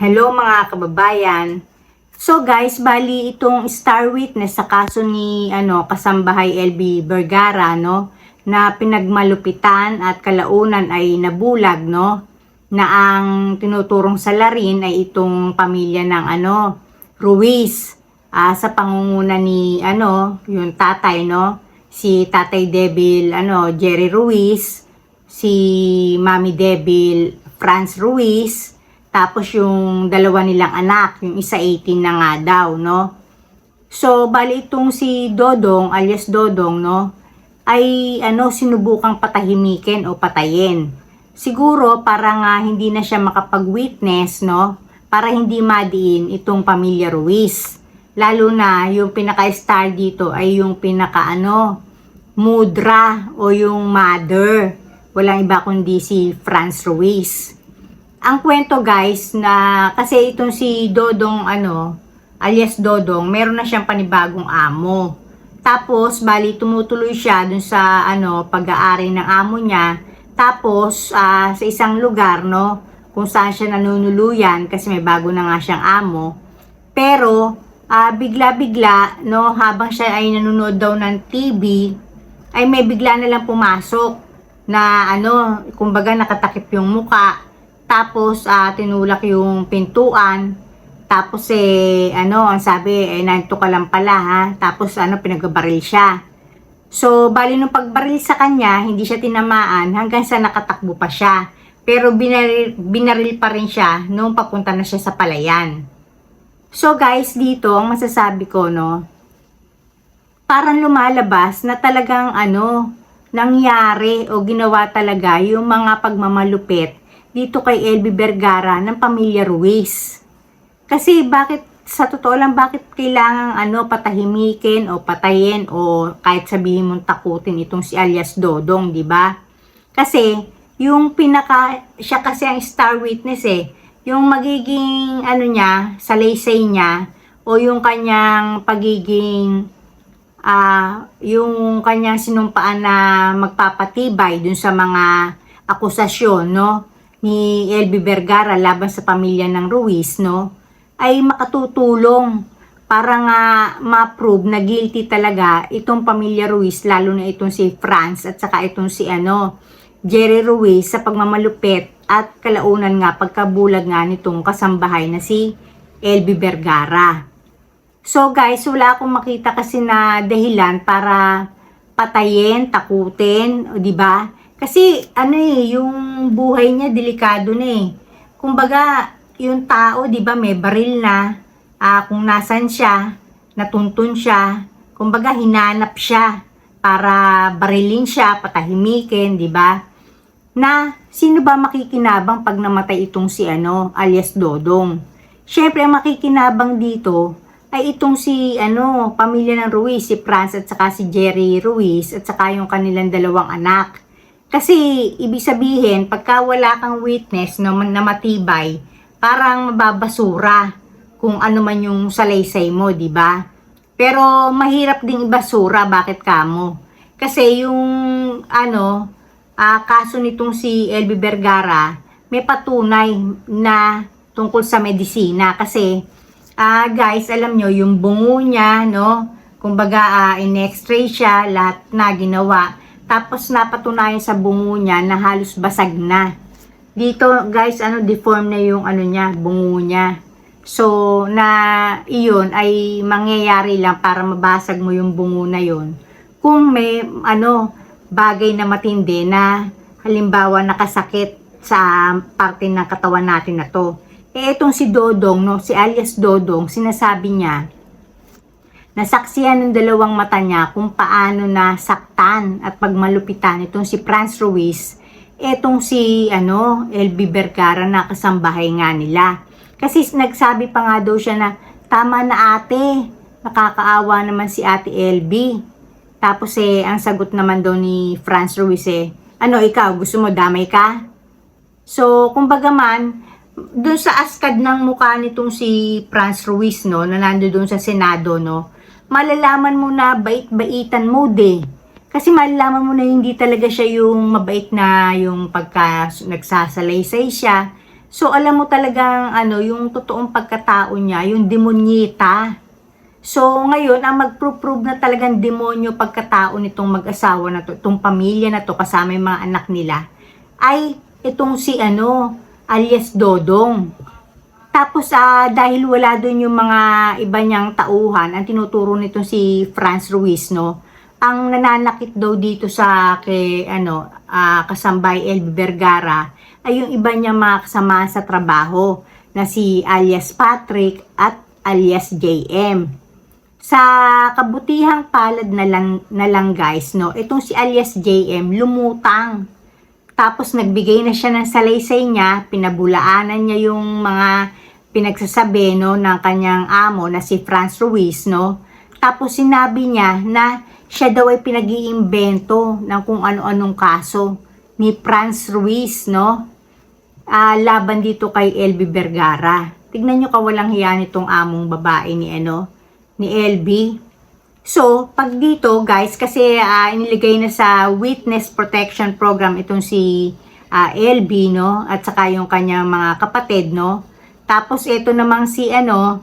Hello mga kababayan. So guys, bali itong star witness sa kaso ni ano kasambahay LB Vergara no na pinagmalupitan at kalaunan ay nabulag no na ang tinuturong salarin ay itong pamilya ng ano Ruiz ah, sa pangunguna ni ano yung tatay no si Tatay Devil ano Jerry Ruiz si Mami Devil Franz Ruiz tapos yung dalawa nilang anak, yung isa 18 na nga daw, no? So, bali itong si Dodong, alias Dodong, no? Ay, ano, sinubukang patahimikin o patayin. Siguro, para nga hindi na siya makapag-witness, no? Para hindi madiin itong pamilya Ruiz. Lalo na, yung pinaka-star dito ay yung pinaka-ano, mudra o yung mother. Walang iba kundi si Franz Ruiz ang kwento guys na kasi itong si Dodong ano alias Dodong meron na siyang panibagong amo. Tapos bali tumutuloy siya dun sa ano pag-aari ng amo niya. Tapos ah, sa isang lugar no kung saan siya nanunuluyan kasi may bago na nga siyang amo. Pero ah, bigla-bigla no habang siya ay nanonood daw ng TV ay may bigla na lang pumasok na ano kumbaga nakatakip yung muka tapos, ah, tinulak yung pintuan. Tapos, eh, ano, ang sabi, eh, nanto ka lang pala, ha? Tapos, ano, pinagbabaril siya. So, bali nung pagbaril sa kanya, hindi siya tinamaan hanggang sa nakatakbo pa siya. Pero binaril, binaril pa rin siya nung papunta na siya sa palayan. So, guys, dito, ang masasabi ko, no, parang lumalabas na talagang, ano, nangyari o ginawa talaga yung mga pagmamalupit dito kay LB Vergara ng pamilya Ruiz. Kasi bakit sa totoo lang bakit kailangan ano patahimikin o patayin o kahit sabihin mong takutin itong si alias Dodong, di ba? Kasi yung pinaka siya kasi ang star witness eh. Yung magiging ano niya, salaysay niya o yung kanyang pagiging ah yung kanyang sinumpaan na magpapatibay dun sa mga akusasyon, no? Ni LB Vergara laban sa pamilya ng Ruiz, no, ay makatutulong para nga ma-prove na guilty talaga itong pamilya Ruiz, lalo na itong si Franz at saka itong si ano, Jerry Ruiz sa pagmamalupit at kalaunan nga pagkabulag nga nitong kasambahay na si LB Vergara. So guys, wala akong makita kasi na dahilan para patayin, takutin, di ba? Kasi ano eh, yung buhay niya delikado na eh. Kumbaga, yung tao, 'di ba, may baril na. Ah, kung nasan siya, natuntun siya. Kumbaga, hinanap siya para barilin siya, patahimikin, 'di ba? Na sino ba makikinabang pag namatay itong si ano, alias Dodong? Syempre, ang makikinabang dito ay itong si ano, pamilya ng Ruiz, si Franz at saka si Jerry Ruiz at saka yung kanilang dalawang anak. Kasi, ibig sabihin, pagka wala kang witness na, na matibay, parang mababasura kung ano man yung salaysay mo, di ba? Pero, mahirap ding ibasura, bakit kamo? Kasi yung, ano, uh, kaso nitong si LB Vergara, may patunay na tungkol sa medisina. Kasi, uh, guys, alam nyo, yung bungo niya, no? Kumbaga, uh, in-x-ray siya, lahat na ginawa tapos napatunayan sa bungo niya na halos basag na. Dito guys, ano deform na yung ano niya, bungo niya. So na iyon ay mangyayari lang para mabasag mo yung bungo na yon. Kung may ano bagay na matindi na halimbawa nakasakit sa parte ng katawan natin na to. Eh itong si Dodong, no, si alias Dodong, sinasabi niya, Nasaksiyan ng dalawang mata niya kung paano nasaktan at pagmalupitan itong si Franz Ruiz, etong si ano, LB Vergara na kasambahay nga nila. Kasi nagsabi pa nga daw siya na, tama na ate, nakakaawa naman si ate LB. Tapos eh, ang sagot naman daw ni Franz Ruiz eh, ano ikaw, gusto mo damay ka? So, kumbaga man, doon sa askad ng mukha nitong si Franz Ruiz, no, na nando doon sa Senado, no, malalaman mo na bait-baitan mode eh. Kasi malalaman mo na hindi talaga siya yung mabait na yung pagka nagsasalaysay siya So alam mo talagang ano, yung totoong pagkatao niya, yung demonyita. So ngayon, ang magpro-prove na talagang demonyo pagkatao nitong mag-asawa na to, itong pamilya na to kasama yung mga anak nila, ay itong si ano, alias Dodong. Tapos ah, dahil wala doon yung mga iba niyang tauhan, ang tinuturo nitong si Franz Ruiz, no? Ang nananakit daw dito sa kay ano, ah, kasambay El Vergara ay yung iba niya mga kasama sa trabaho na si alias Patrick at alias JM. Sa kabutihang palad na lang, na lang guys, no, itong si alias JM lumutang. Tapos nagbigay na siya ng salaysay niya, pinabulaanan niya yung mga pinagsasabi no, ng kanyang amo na si Franz Ruiz. No? Tapos sinabi niya na siya daw ay pinag-iimbento ng kung ano-anong kaso ni Franz Ruiz, no? Ah, laban dito kay LB Vergara. Tignan nyo kawalang hiya nitong among babae ni ano, ni LB. So, pag dito guys, kasi ah, iniligay na sa Witness Protection Program itong si ah, LB, no? At saka yung kanyang mga kapatid, no? Tapos ito namang si ano,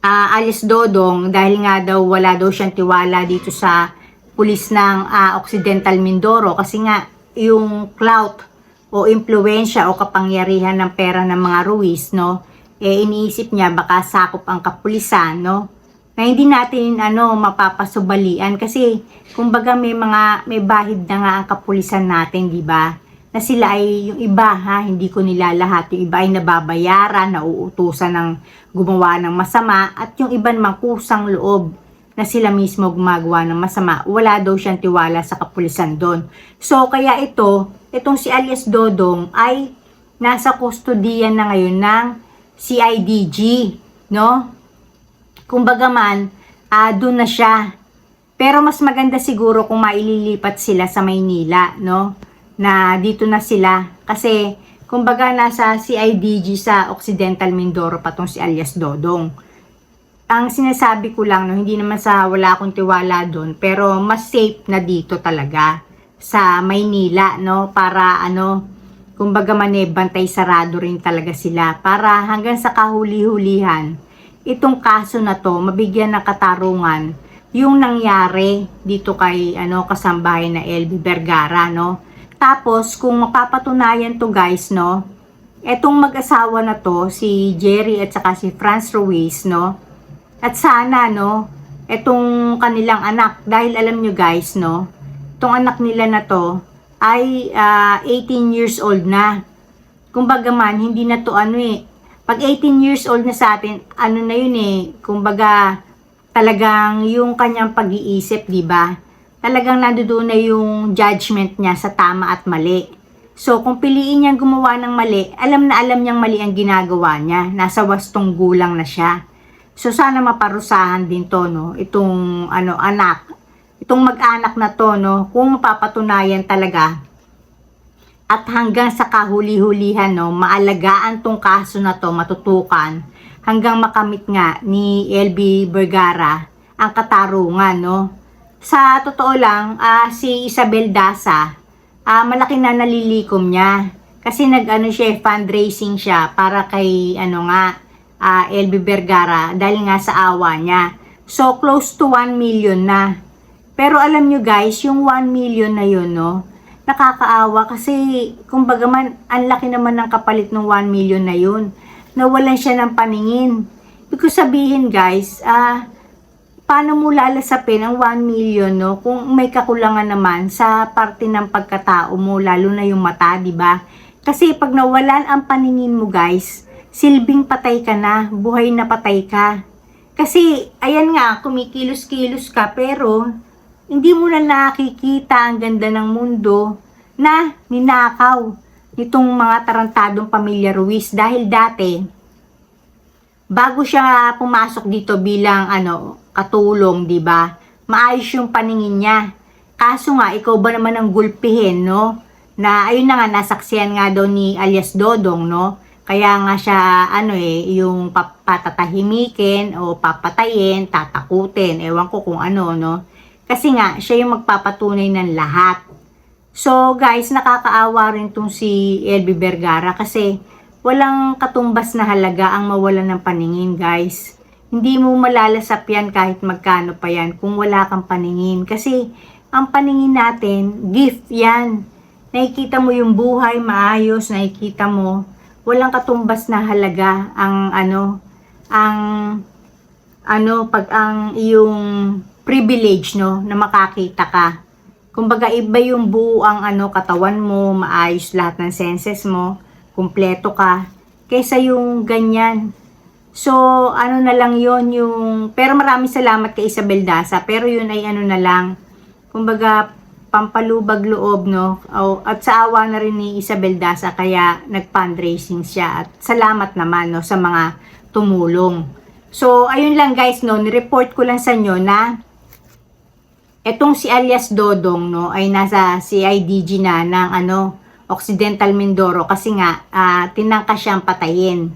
ah, Alice Dodong dahil nga daw wala daw siyang tiwala dito sa pulis ng ah, Occidental Mindoro kasi nga yung clout o impluensya o kapangyarihan ng pera ng mga Ruiz, no? Eh iniisip niya baka sakop ang kapulisan, no? Na hindi natin ano mapapasubalian kasi kumbaga may mga may bahid na nga ang kapulisan natin, di ba? Na sila ay yung iba ha, hindi ko nila lahat. Yung iba ay nababayaran, nauutusan ng gumawa ng masama at yung iba namang kusang loob na sila mismo gumagawa ng masama. Wala daw siyang tiwala sa kapulisan doon. So kaya ito, itong si alias Dodong ay nasa kustodiyan na ngayon ng CIDG, no? Kumbaga man, ah doon na siya. Pero mas maganda siguro kung maililipat sila sa Maynila, no? Na dito na sila. Kasi, kumbaga nasa CIDG sa Occidental Mindoro pa tong si alias Dodong. Ang sinasabi ko lang, no, hindi naman sa wala akong tiwala doon, pero mas safe na dito talaga sa Maynila, no? Para ano, kumbaga man eh, bantay sarado rin talaga sila. Para hanggang sa kahuli-hulihan, itong kaso na to, mabigyan ng katarungan yung nangyari dito kay ano kasambahay na LB Vergara, no? Tapos, kung mapapatunayan to guys, no? Etong mag-asawa na to, si Jerry at saka si Franz Ruiz, no? At sana, no? Etong kanilang anak, dahil alam nyo guys, no? Itong anak nila na to, ay ah, 18 years old na. Kumbaga man, hindi na to ano eh. Pag 18 years old na sa atin, ano na yun eh. Kumbaga, talagang yung kanyang pag-iisip, di ba? Talagang nandoon na yung judgment niya sa tama at mali. So, kung piliin niyang gumawa ng mali, alam na alam niyang mali ang ginagawa niya. Nasa wastong gulang na siya. So, sana maparusahan din to, no? Itong, ano, anak. Itong mag-anak na to, no? Kung mapapatunayan talaga at hanggang sa kahuli-hulihan, no, maalagaan tong kaso na to, matutukan, hanggang makamit nga ni LB Vergara ang katarungan, no. Sa totoo lang, ah, si Isabel Daza, ah, malaki na nalilikom niya. Kasi nag-ano siya, fundraising siya para kay, ano nga, ah, LB Vergara, dahil nga sa awa niya. So, close to 1 million na. Pero alam nyo guys, yung 1 million na yun, no, nakakaawa kasi kumbaga man, ang laki naman ng kapalit ng 1 million na yun. Nawalan siya ng paningin. Ibig sabihin guys, ah, paano mo lalasapin ang 1 million no kung may kakulangan naman sa parte ng pagkatao mo lalo na yung mata, 'di ba? Kasi pag nawalan ang paningin mo guys, silbing patay ka na, buhay na patay ka. Kasi ayan nga, kumikilos-kilos ka pero hindi mo na nakikita ang ganda ng mundo na ninakaw nitong mga tarantadong pamilya Ruiz dahil dati bago siya pumasok dito bilang ano katulong, 'di ba? Maayos yung paningin niya. Kaso nga ikaw ba naman ang gulpihin, no? Na ayun na nga nasaksihan nga daw ni alias Dodong, no? Kaya nga siya ano eh yung patatahimikin o papatayin, tatakutin, ewan ko kung ano, no? Kasi nga siya yung magpapatunay ng lahat So guys, nakakaawa rin tong si LB Vergara kasi walang katumbas na halaga ang mawalan ng paningin guys. Hindi mo malalasap yan kahit magkano pa yan kung wala kang paningin. Kasi ang paningin natin, gift yan. Nakikita mo yung buhay maayos, nakikita mo walang katumbas na halaga ang ano, ang ano, pag ang iyong privilege no na makakita ka. Kumbaga iba yung buo ang ano katawan mo, maayos lahat ng senses mo, kumpleto ka kaysa yung ganyan. So, ano na lang yon yung, pero maraming salamat kay Isabel Daza, pero yun ay ano na lang, kumbaga, pampalubag loob, no? O, at sa awa na rin ni Isabel Daza, kaya nag-fundraising siya. At salamat naman, no, sa mga tumulong. So, ayun lang guys, no, nireport ko lang sa inyo na etong si alias Dodong, no, ay nasa CIDG na ng, ano, Occidental Mindoro kasi nga, ah, tinangka siyang patayin.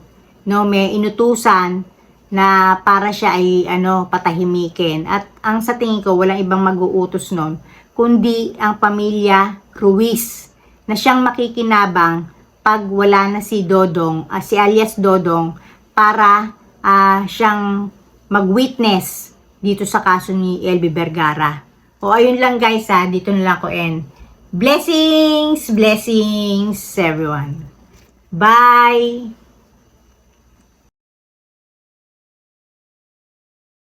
No, may inutusan na para siya ay ano patahimikin at ang sa tingin ko walang ibang mag-uutos nun kundi ang pamilya Ruiz na siyang makikinabang pag wala na si Dodong, ah, si alias Dodong para ah, siyang mag-witness dito sa kaso ni LB Vergara. O ayun lang guys ha, dito na lang ko end. Blessings, blessings everyone. Bye!